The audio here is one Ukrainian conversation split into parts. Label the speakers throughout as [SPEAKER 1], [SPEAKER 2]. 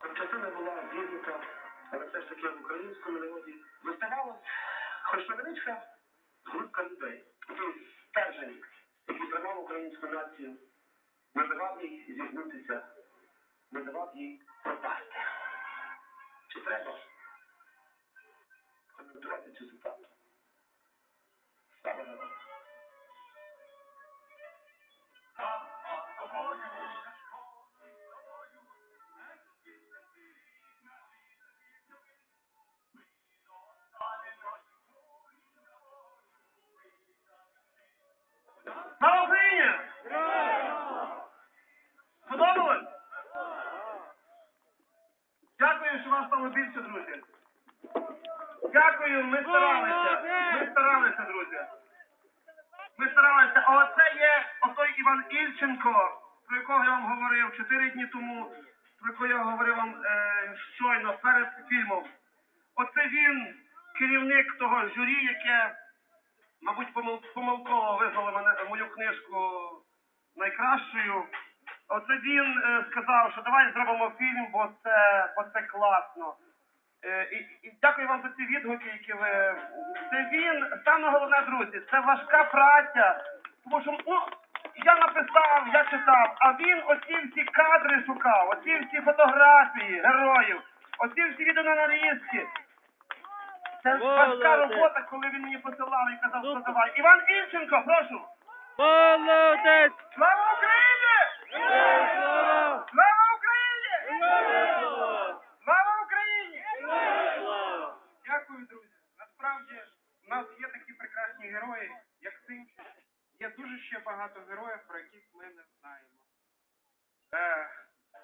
[SPEAKER 1] Частина була зігнута, але все ж таки в українському народі виставалась хоч невеличка групка людей, який стержень, який тримав українську націю, не давав їй зігнутися, не давав їй пропасти. Чи треба коментувати цю цитату? Отой Ільченко, про якого я вам говорив чотири дні тому, про якого я говорив вам е, щойно перед фільмом. Оце він, керівник того журі, яке мабуть, помил- помилково визнали мене мою книжку найкращою. Оце він е, сказав, що давай зробимо фільм, бо це, бо це класно. Е, і, і дякую вам за ці відгуки, які ви. Це він, саме головне, друзі, це важка праця. Тому що ну, я написав, я читав, а він оці всі кадри шукав, оці всі фотографії героїв, оці всі відеонарізки. Це важка робота, коли він мені посилав і казав, що давай. Іван Ільченко, прошу.
[SPEAKER 2] Молодець!
[SPEAKER 1] Слава Україні!
[SPEAKER 2] Слава!
[SPEAKER 1] Україні!
[SPEAKER 2] Слава!
[SPEAKER 1] Україні!
[SPEAKER 3] Дякую, друзі. Насправді в нас є такі прекрасні герої. Є дуже ще багато героїв, про яких ми не знаємо. Е,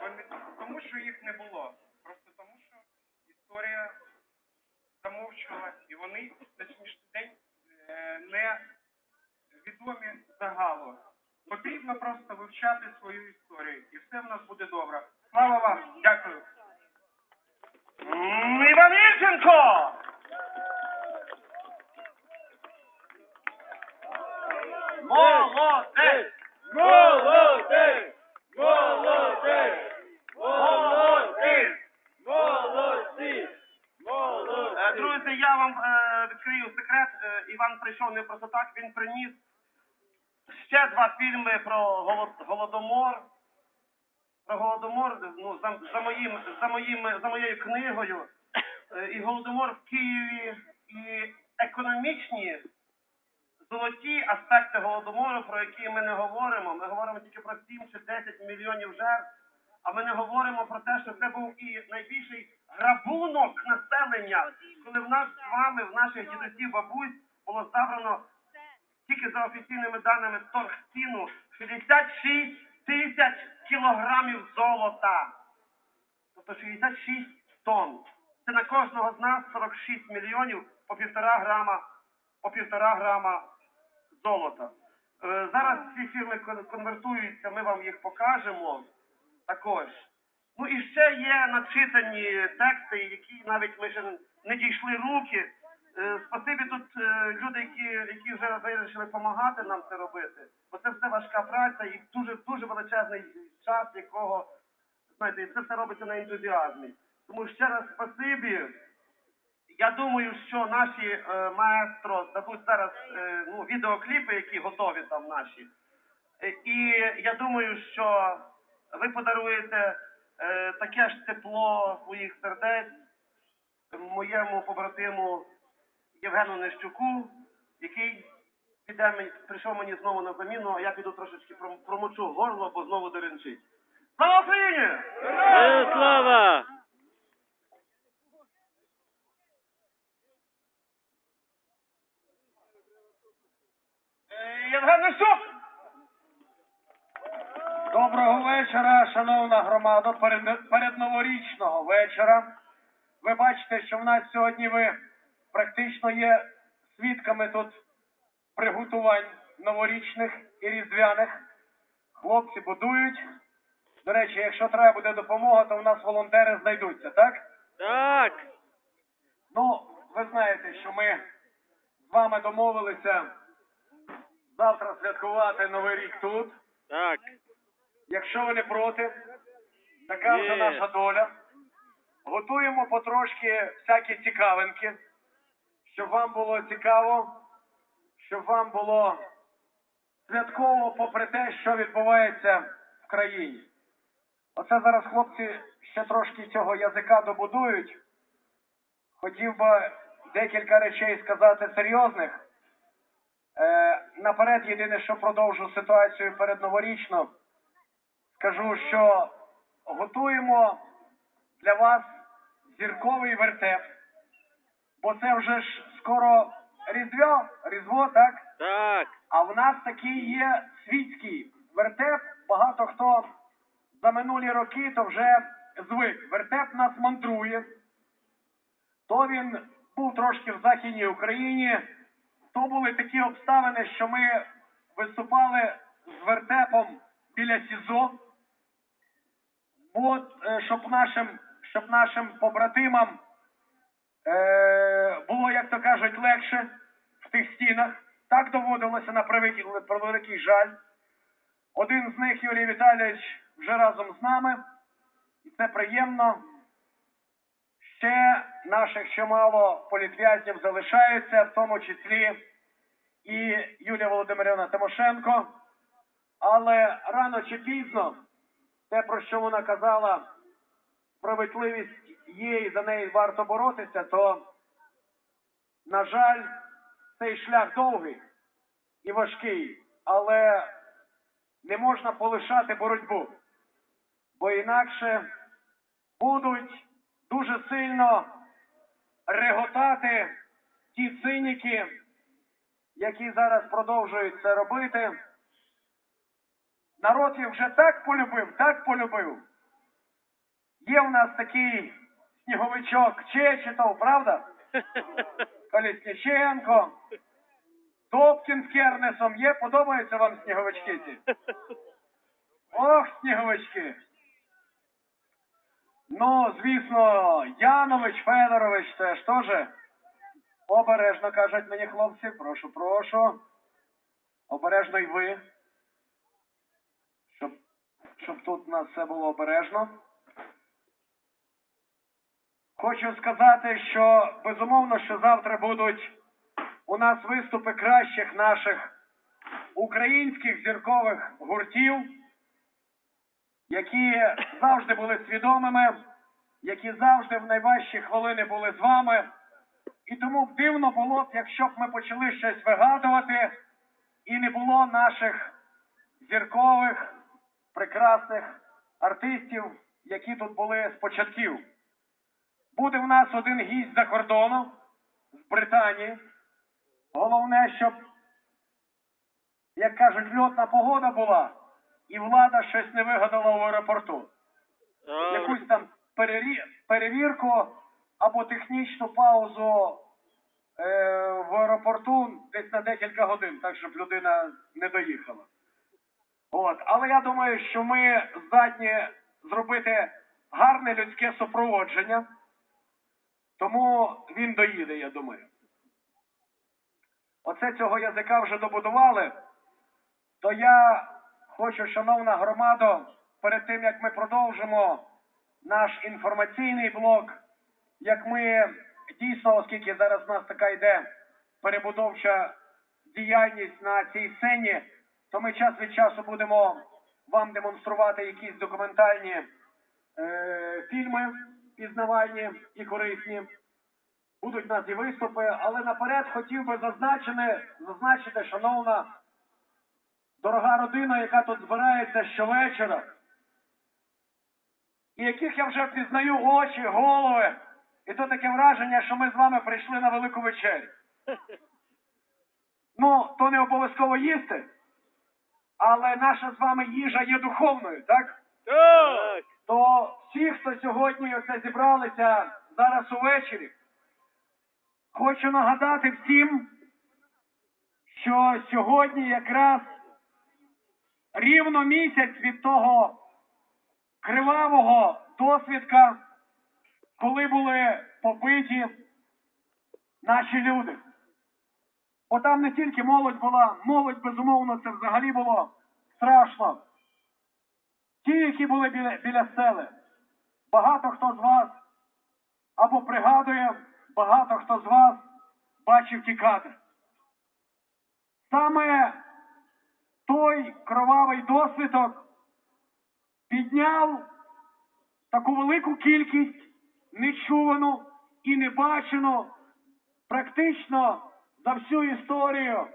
[SPEAKER 3] вони, тому що їх не було. Просто тому, що історія замовчувала, і вони на сьогоднішній день е, не відомі загалу. Потрібно просто вивчати свою історію, і все в нас буде добре. Слава вам! Дякую!
[SPEAKER 1] Іван Ільченко! Молодець!
[SPEAKER 2] Молодець! Молодець! Молодець! Молодці!
[SPEAKER 1] Е,
[SPEAKER 2] Молодці!
[SPEAKER 1] Друзі, я вам е, відкрию секрет. Е, Іван прийшов не просто так, він приніс ще два фільми про голод- голодомор. Про голодомор, ну, за, за, моїм, за, моїм, за моєю книгою. Е, і голодомор в Києві, і економічні золоті аспекти голодомору, про які ми не говоримо. Ми говоримо тільки про 7 чи 10 мільйонів жертв. А ми не говоримо про те, що це був і найбільший грабунок населення, коли в нас з вами, в наших дідусів, бабусь, було забрано тільки за офіційними даними торгціну 66 тисяч кілограмів золота. Тобто 66 тонн. Це на кожного з нас 46 мільйонів по півтора грама, по півтора грама золота. Е, Зараз ці фірми конвертуються, ми вам їх покажемо також. Ну і ще є начитані тексти, які навіть ми ще не дійшли руки. Е, Спасибі тут е, люди, які, які вже вирішили допомагати нам це робити. Бо це все важка праця і дуже дуже величезний час, якого знаєте, це все робиться на ентузіазмі. Тому ще раз спасибі. Я думаю, що наші е, маестро дадуть зараз е, ну, відеокліпи, які готові там наші. Е, І я думаю, що ви подаруєте е, таке ж тепло своїх сердець моєму побратиму Євгену Нещуку, який піде прийшов мені знову на заміну, а я піду трошечки промочу горло, бо знову деренчить. Слава Україні!
[SPEAKER 2] Слава!
[SPEAKER 1] Е, Євген
[SPEAKER 4] Доброго вечора, шановна громада, перед, передноворічного вечора. Ви бачите, що в нас сьогодні ви практично є свідками тут приготувань новорічних і різдвяних. Хлопці будують. До речі, якщо треба буде допомога, то в нас волонтери знайдуться, так?
[SPEAKER 2] Так!
[SPEAKER 4] Ну, ви знаєте, що ми з вами домовилися завтра святкувати Новий рік тут.
[SPEAKER 2] Так!
[SPEAKER 4] Якщо ви не проти, така вже наша доля. готуємо потрошки всякі цікавинки, щоб вам було цікаво, щоб вам було святково попри те, що відбувається в країні. Оце зараз хлопці ще трошки цього язика добудують. Хотів би декілька речей сказати серйозних. Е, наперед, єдине, що продовжу ситуацію передноворічно, скажу, що готуємо для вас зірковий вертеп, бо це вже ж скоро Різдво, Різдво, так?
[SPEAKER 2] Так.
[SPEAKER 4] А в нас такий є світський вертеп. Багато хто за минулі роки то вже звик. Вертеп нас мантрує. То він був трошки в Західній Україні. То були такі обставини, що ми виступали з вертепом біля СІЗО. От, е, щоб нашим, щоб нашим побратимам е, було, як то кажуть, легше в тих стінах. Так доводилося на превеликий жаль. Один з них, Юрій Віталійович, вже разом з нами. І це приємно. Ще наших чимало політв'язнів залишаються, в тому числі і Юлія Володимирівна Тимошенко. Але рано чи пізно те, про що вона казала, справедливість є і за неї варто боротися, то, на жаль, цей шлях довгий і важкий, але не можна полишати боротьбу, бо інакше будуть дуже сильно реготати ті циніки, які зараз продовжують це робити. Народ їх вже так полюбив, так полюбив. Є в нас такий сніговичок Чечетов, правда? Колісніченко, Топкін з Кернесом є, подобаються вам сніговички ці? Ох, сніговички. Ну, звісно, Янович, Федорович теж теж. Обережно кажуть мені хлопці, прошу, прошу. Обережно й ви. Щоб, щоб тут у нас все було обережно. Хочу сказати, що безумовно, що завтра будуть у нас виступи кращих наших українських зіркових гуртів, які завжди були свідомими, які завжди в найважчі хвилини були з вами. І тому дивно було б, якщо б ми почали щось вигадувати, і не було наших зіркових, прекрасних артистів, які тут були з початків. Буде в нас один гість за кордону з Британії. Головне, щоб, як кажуть, льотна погода була, і влада щось не вигадала в аеропорту. Якусь там перевірку або технічну паузу е, в аеропорту десь на декілька годин, так щоб людина не доїхала. От. Але я думаю, що ми здатні зробити гарне людське супроводження. Тому він доїде, я думаю. Оце цього язика вже добудували. То я хочу, шановна громада, перед тим як ми продовжимо наш інформаційний блок, як ми дійсно, оскільки зараз в нас така йде перебудовча діяльність на цій сцені, то ми час від часу будемо вам демонструвати якісь документальні е, фільми пізнавальні і корисні. Будуть в нас і виступи, але наперед хотів би зазначити, зазначити, шановна дорога родина, яка тут збирається щовечора, і яких я вже пізнаю очі, голови, і то таке враження, що ми з вами прийшли на велику вечерю. Ну, то не обов'язково їсти, але наша з вами їжа є духовною, так?
[SPEAKER 2] Так.
[SPEAKER 4] то всі, хто сьогодні оце зібралися зараз увечері, хочу нагадати всім, що сьогодні якраз рівно місяць від того кривавого досвідка, коли були побиті наші люди. Бо там не тільки молодь була, молодь, безумовно, це взагалі було страшно. Ті, які були біля, біля сели, багато хто з вас або пригадує, багато хто з вас бачив ті кадри. Саме той кровавий досвідок підняв таку велику кількість нечувану і небачену практично за всю історію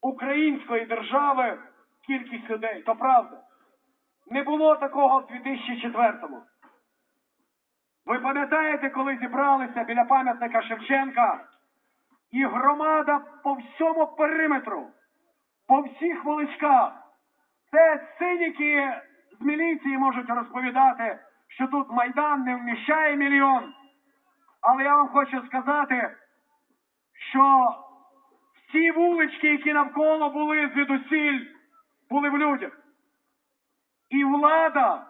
[SPEAKER 4] української держави кількість людей. То правда. Не було такого в 2004-му. Ви пам'ятаєте, коли зібралися біля пам'ятника Шевченка і громада по всьому периметру, по всіх вуличках. Це циніки з міліції можуть розповідати, що тут Майдан не вміщає мільйон. Але я вам хочу сказати, що всі вулички, які навколо були звідусіль, були в людях. І влада,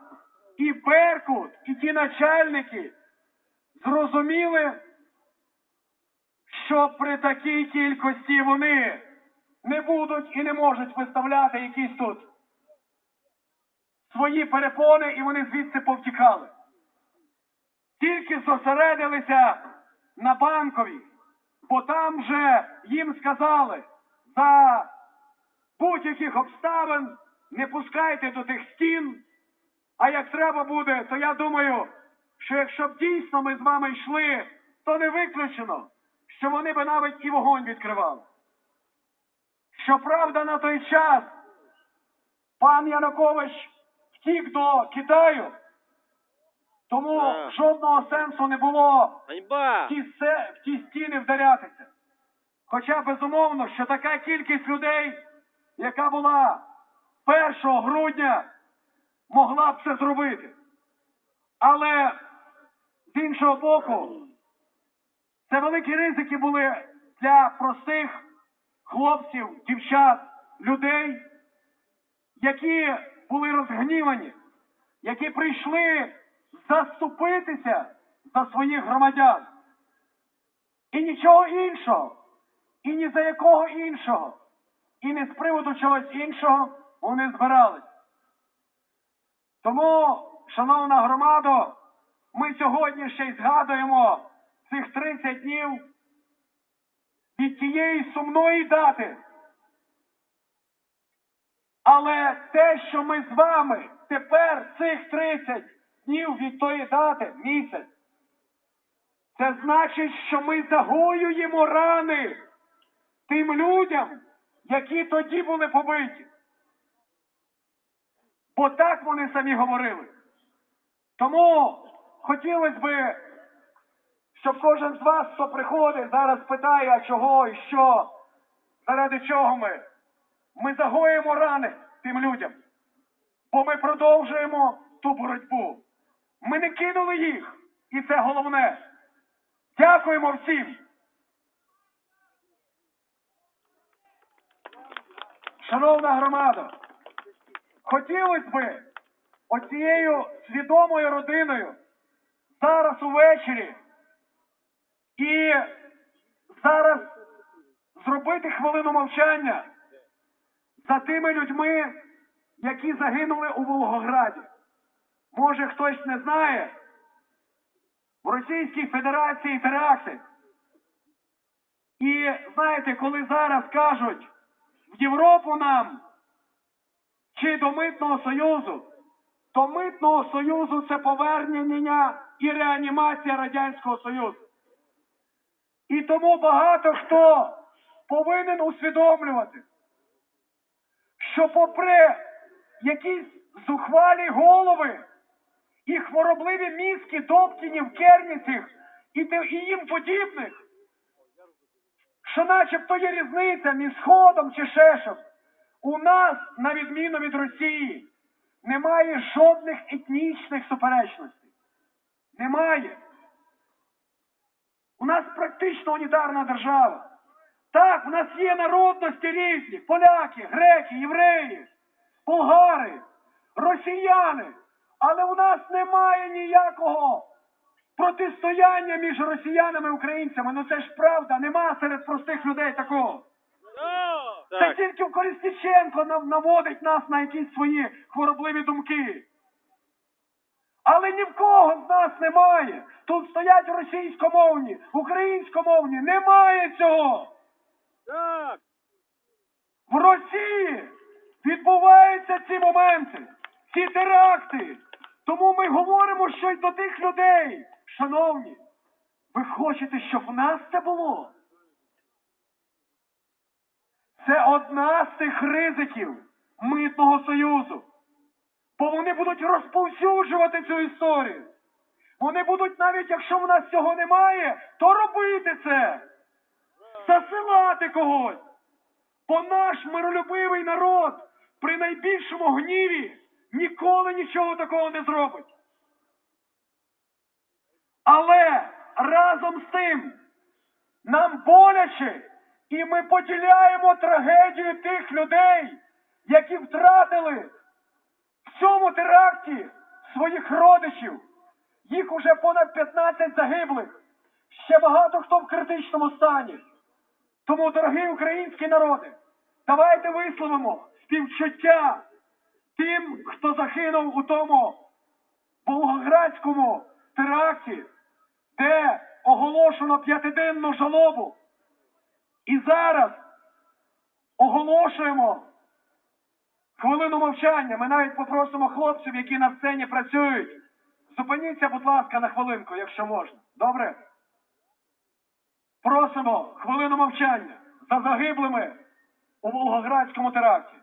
[SPEAKER 4] і Беркут, і ті начальники зрозуміли, що при такій кількості вони не будуть і не можуть виставляти якісь тут свої перепони, і вони звідси повтікали. Тільки зосередилися на банковій, бо там вже їм сказали за будь-яких обставин не пускайте до тих стін. А як треба буде, то я думаю, що якщо б дійсно ми з вами йшли, то не виключено, що вони би навіть і вогонь відкривали. Щоправда, на той час пан Янукович втік до Китаю, тому
[SPEAKER 2] Так.
[SPEAKER 4] жодного сенсу не було в ті, в ті стіни вдарятися. Хоча безумовно, що така кількість людей, яка була 1 грудня, могла б це зробити. Але з іншого боку, це великі ризики були для простих хлопців, дівчат, людей, які були розгнівані, які прийшли заступитися за своїх громадян. І нічого іншого, і ні за якого іншого, і не з приводу чогось іншого вони збирались. Тому, шановна громадо, ми сьогодні ще й згадуємо цих 30 днів від тієї сумної дати. Але те, що ми з вами тепер цих 30 днів від тої дати, місяць, це значить, що ми загоюємо рани тим людям, які тоді були побиті. Бо так вони самі говорили. Тому хотілося би, щоб кожен з вас, хто приходить, зараз питає, а чого і що, заради чого ми. Ми загоїмо рани тим людям. Бо ми продовжуємо ту боротьбу. Ми не кинули їх. І це головне. Дякуємо всім. Шановна громада, хотілося би оцією свідомою родиною зараз увечері і зараз зробити хвилину мовчання за тими людьми, які загинули у Волгограді. Може, хтось не знає, в Російській Федерації теракти. І знаєте, коли зараз кажуть в Європу нам чи до Митного Союзу, то Митного Союзу це повернення і реанімація Радянського Союзу. І тому багато хто повинен усвідомлювати, що попри якісь зухвалі голови і хворобливі мізки Добкінів, Керніців і, їм подібних, що начебто є різниця між Сходом чи щось. У нас, на відміну від Росії, немає жодних етнічних суперечностей. Немає. У нас практично унітарна держава. Так, в нас є народності різні: поляки, греки, євреї, болгари, росіяни. Але у нас немає ніякого протистояння між росіянами і українцями. Ну це ж правда, нема серед простих людей такого. Це тільки Колісніченко наводить нас на якісь свої хворобливі думки. Але ні в кого з нас немає. Тут стоять російськомовні, українськомовні. Немає цього.
[SPEAKER 2] Так.
[SPEAKER 4] В Росії відбуваються ці моменти, ці теракти. Тому ми говоримо, що й до тих людей, шановні, ви хочете, щоб в нас це було? Це одна з тих ризиків митного союзу. Бо вони будуть розповсюджувати цю історію. Вони будуть, навіть якщо в нас цього немає, то робити це. Засилати когось. Бо наш миролюбивий народ при найбільшому гніві ніколи нічого такого не зробить. Але разом з тим нам боляче, і ми поділяємо трагедію тих людей, які втратили цьому теракті своїх родичів. Їх уже понад 15 загиблих. Ще багато хто в критичному стані. Тому, дорогі українські народи, давайте висловимо співчуття тим, хто загинув у тому Волгоградському теракті, де оголошено п'ятиденну жалобу. І зараз оголошуємо хвилину мовчання. Ми навіть попросимо хлопців, які на сцені працюють. Зупиніться, будь ласка, на хвилинку, якщо можна. Добре? Просимо хвилину мовчання за загиблими у Волгоградському теракті.